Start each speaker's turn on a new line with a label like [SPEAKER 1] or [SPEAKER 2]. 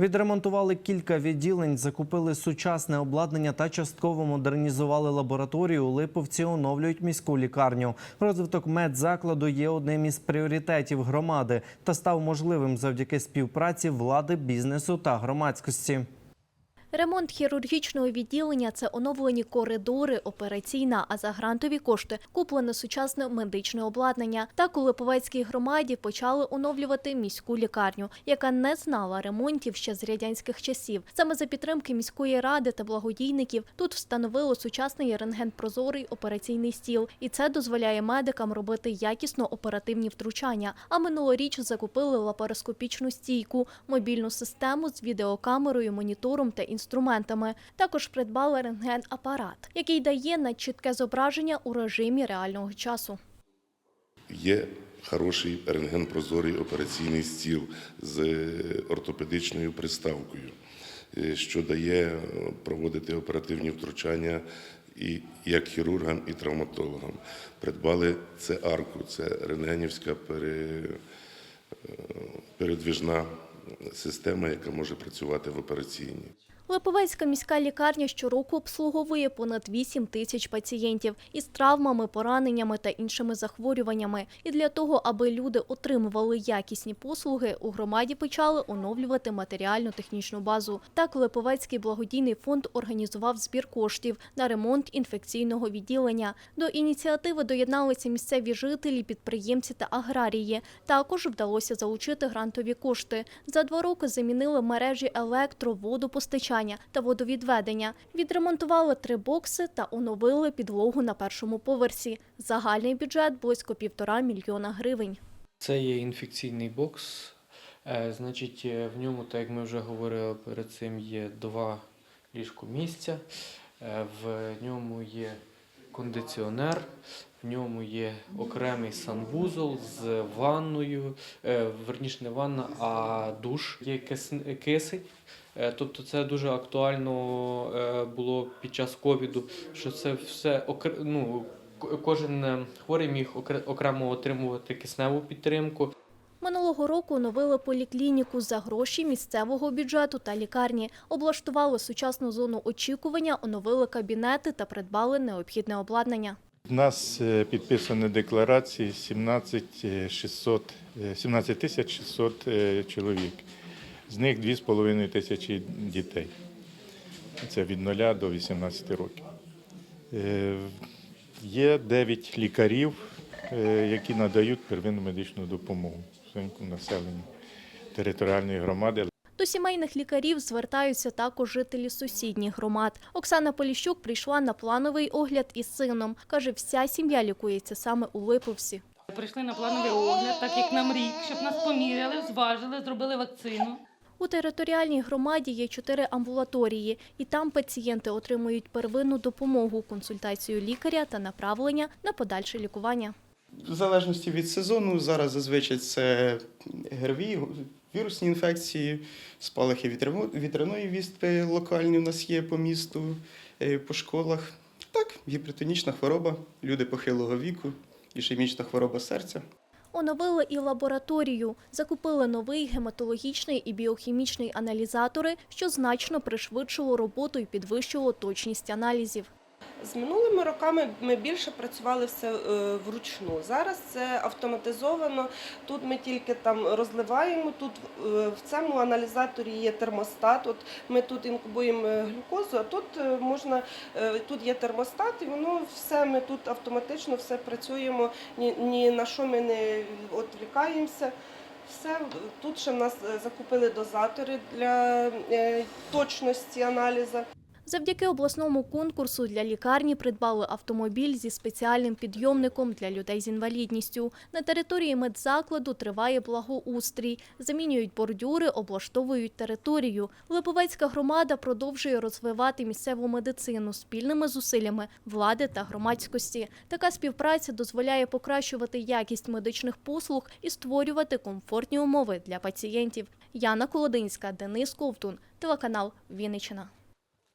[SPEAKER 1] Відремонтували кілька відділень, закупили сучасне обладнання та частково модернізували лабораторію. Липовці оновлюють міську лікарню. Розвиток медзакладу є одним із пріоритетів громади та став можливим завдяки співпраці влади, бізнесу та громадськості.
[SPEAKER 2] Ремонт хірургічного відділення це оновлені коридори, операційна, а за грантові кошти куплене сучасне медичне обладнання. Так у Липовецькій громаді почали оновлювати міську лікарню, яка не знала ремонтів ще з радянських часів. Саме за підтримки міської ради та благодійників тут встановили сучасний рентген-прозорий операційний стіл, і це дозволяє медикам робити якісно оперативні втручання. А минулоріч закупили лапароскопічну стійку, мобільну систему з відеокамерою, монітором та інструментами. Також придбали рентген-апарат, який дає надчітке зображення у режимі реального часу.
[SPEAKER 3] Є хороший рентген-прозорий операційний стіл з ортопедичною приставкою, е, що дає е, проводити оперативні втручання і як хірургам, і травматологам. Придбали це арку, це рентгенівська пере, е, передвіжна система, яка може працювати в операційній.
[SPEAKER 2] Липовецька міська лікарня щороку обслуговує понад 8 тисяч пацієнтів із травмами, пораненнями та іншими захворюваннями. І для того, аби люди отримували якісні послуги, у громаді почали оновлювати матеріально-технічну базу. Так, Липовецький благодійний фонд організував збір коштів на ремонт інфекційного відділення. До ініціативи доєдналися місцеві жителі, підприємці та аграрії. Також вдалося залучити грантові кошти. За два роки замінили мережі електро, водопостачання та водовідведення. Відремонтували три бокси та оновили підлогу на першому поверсі. Загальний бюджет близько півтора мільйона гривень.
[SPEAKER 4] Це є інфекційний бокс. Е, Значить, е, в ньому, так як ми вже говорили перед цим, є два ліжко місця. Е, В ньому є кондиціонер, в ньому є окремий санвузол з ванною, е, верніше не ванна, а душ. Є кис- кисень. Е, Тобто це дуже актуально е, було під час ковіду, що це все ну, кожен хворий міг окре- окремо отримувати кисневу підтримку.
[SPEAKER 2] Минулого року оновили поліклініку за гроші місцевого бюджету та лікарні, облаштували сучасну зону очікування, оновили кабінети та придбали необхідне обладнання.
[SPEAKER 5] У нас е, підписані декларації 17 е, 600, е, 17 тисяч 600 е, чоловік. З них 2,5 тисячі дітей. Це від 0 до 18 років. Е, Є 9 лікарів, які надають первинну медичну допомогу своєму населенню територіальної громади.
[SPEAKER 2] До сімейних лікарів звертаються також жителі сусідніх громад. Оксана Поліщук прийшла на плановий огляд із сином. Каже, вся сім'я лікується саме у Липовсі.
[SPEAKER 6] Прийшли на плановий огляд, так як нам рік, щоб нас поміряли, зважили, зробили вакцину.
[SPEAKER 2] У територіальній громаді є чотири амбулаторії, і там пацієнти отримують первинну допомогу, консультацію лікаря та направлення на подальше лікування.
[SPEAKER 7] В залежності від сезону, зараз зазвичай це ГРВІ, вірусні інфекції, спалахи вітряної вістки локальні в нас є по місту, е, по школах. Так, гіпертонічна хвороба, люди похилого віку, ішемічна хвороба серця.
[SPEAKER 2] Оновили і лабораторію, закупили новий гематологічний і біохімічний аналізатори, що значно пришвидшило роботу і підвищило точність аналізів.
[SPEAKER 8] З минулими роками ми більше працювали все е, вручну. Зараз це автоматизовано. Тут ми тільки там розливаємо. Тут е, в цьому аналізаторі є термостат. От ми тут інкубуємо е, глюкозу, а тут можна тут є термостат, і воно все ми тут автоматично все працюємо. Ні, ні на що ми не відвлікаємося. Все тут ще в нас закупили дозатори для точності аналізу.
[SPEAKER 2] Завдяки обласному конкурсу для лікарні придбали автомобіль зі спеціальним підйомником для людей з інвалідністю. На території медзакладу триває благоустрій. Замінюють бордюри, облаштовують територію. Липовецька громада продовжує розвивати місцеву медицину спільними зусиллями влади та громадськості. Така співпраця дозволяє покращувати якість медичних послуг і створювати комфортні умови для пацієнтів. Яна Колодинська, Денис Ковтун, телеканал Вінниччина.